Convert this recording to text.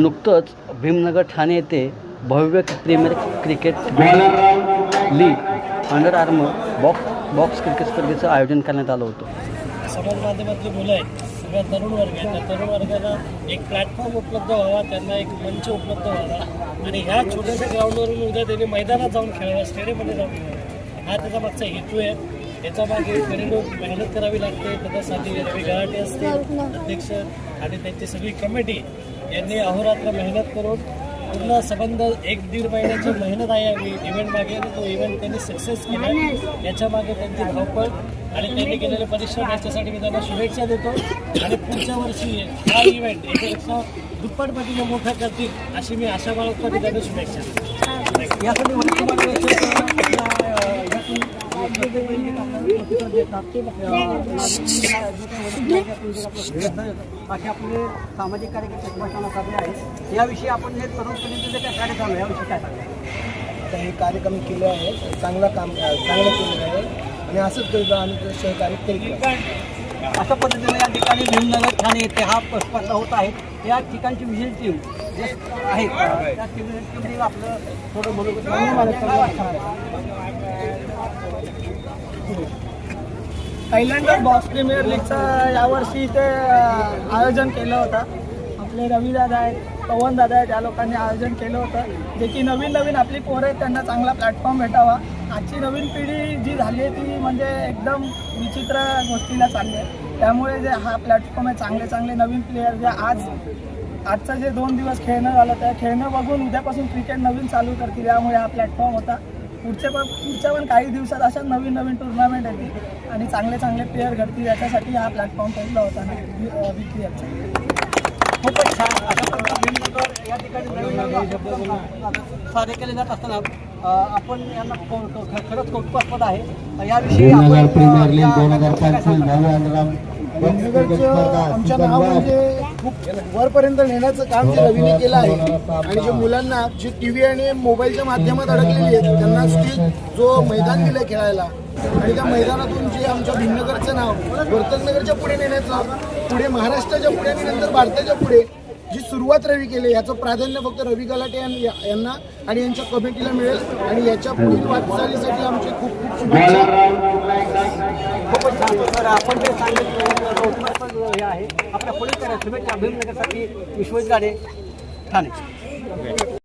नुकतंच भीमनगर ठाणे येथे भव्य premier cricket league Under Armour box box cricket स्पर्धेचं आयोजन करण्यात आलं होतं. समाज माध्यमातली मुलं आहेत. सगळ्या तरुण वर्ग आहे त्या तरुण वर्गाला एक प्लॅटफॉर्म उपलब्ध व्हावा त्यांना एक मंच उपलब्ध व्हावा. आणि ह्या छोट्याशा ग्राउंडवरून उद्या त्यांनी मैदानात जाऊन खेळावा स्टेडियममध्ये जाऊन खेळावा. हा त्याचा मागचा हेतू आहे. याच्या मागे लोक मेहनत करावी लागते. त्याच्यासाठी रवी गराटे असतील अध्यक्ष आणि त्यांची सगळी कमिटी यांनी अहोरात्र मेहनत करून पूर्ण संबंध एक दीड महिन्याची मेहनत आहे आम्ही इव्हेंट मागे आणि तो इव्हेंट त्यांनी सक्सेस केला. याच्या मागे त्यांची धावपळ आणि त्यांनी केलेले परिश्रम याच्यासाठी मी त्यांना शुभेच्छा देतो. आणि पुढच्या वर्षी हा इव्हेंट एकापेक्षा दुप्पट पटीने मोठा करतील अशी मी आशा बाळगतो आणि त्यांना शुभेच्छा देतो. यासाठी प्रतिसाद देतात, आपले सामाजिक कार्यकर्ते उपासना साधले आहेत याविषयी आपण हे तरुण पिढीचे जे काय कार्य चालू आहे याविषयी काय सांगा हे कार्यक्रम केले आहे चांगलं काम चांगलं केलेलं आहे. आणि असंच करतो आम्ही सहकार्य करीत अशा पद्धतीने या ठिकाणी भीमनगर ठाणे येथे हा स्पर्धा होत आहे. या ठिकाणची विशेष टीम जे आहेत त्या टीम टीमने आपलं थोडं म्हणून पहिल्यांदा बॉक्स प्रीमियर लीगचं यावर्षी इथे आयोजन केलं होतं. आपले रवीदादा आहेत पवन दादा आहेत या लोकांनी आयोजन केलं होतं. जे की नवीन नवीन आपली पोरं आहेत त्यांना चांगला प्लॅटफॉर्म भेटावा. आजची नवीन पिढी जी झाली आहे ती म्हणजे एकदम विचित्र गोष्टीला चालली आहे. त्यामुळे जे हा प्लॅटफॉर्म आहे चांगले चांगले नवीन प्लेयर जे आज आजचं जे दोन दिवस खेळणं झालं त्या खेळणं बघून उद्यापासून क्रिकेट नवीन चालू करतील यामुळे हा प्लॅटफॉर्म होता. पुढच्या पण पुढच्या पण काही दिवसात अशाच नवीन नवीन टुर्नामेंट येतील. आणि चांगले चांगले प्लेयर घडतील याच्यासाठी हा प्लॅटफॉर्म ठरला होता ना विक्री खूपच छान. अशा या ठिकाणी नवीन नवीन सारे केले जात असताना आपण यांना खरंच कौतुकास्पद आहे. याविषयी आमच्या नाव म्हणजे खूप वरपर्यंत नेण्याचं काम जे रवीने केलं आहे आणि जे मुलांना जे टी व्ही आणि मोबाईलच्या माध्यमात अडकलेली आहेत त्यांना स्टिल जो मैदान दिलं खेळायला आणि त्या मैदानातून जे आमच्या भीमनगरचं नाव वर्तनगरच्या पुढे नेण्याचं पुढे महाराष्ट्राच्या पुढे आणि नंतर भारताच्या पुढे जी सुरुवात रवी केली याचं प्राधान्य फक्त रवी गलाटे यां- या- यांना आणि यांच्या कमिटीला मिळेल. आणि याच्या पुढील वाटचालीसाठी आमची खूप खूप शुभेच्छा. खूपच तर आपण जे सांगितलं हे आहे. आपल्या पुढील शुभेच्छा भीमनगरसाठी विश्वजित गाडे ठाणे.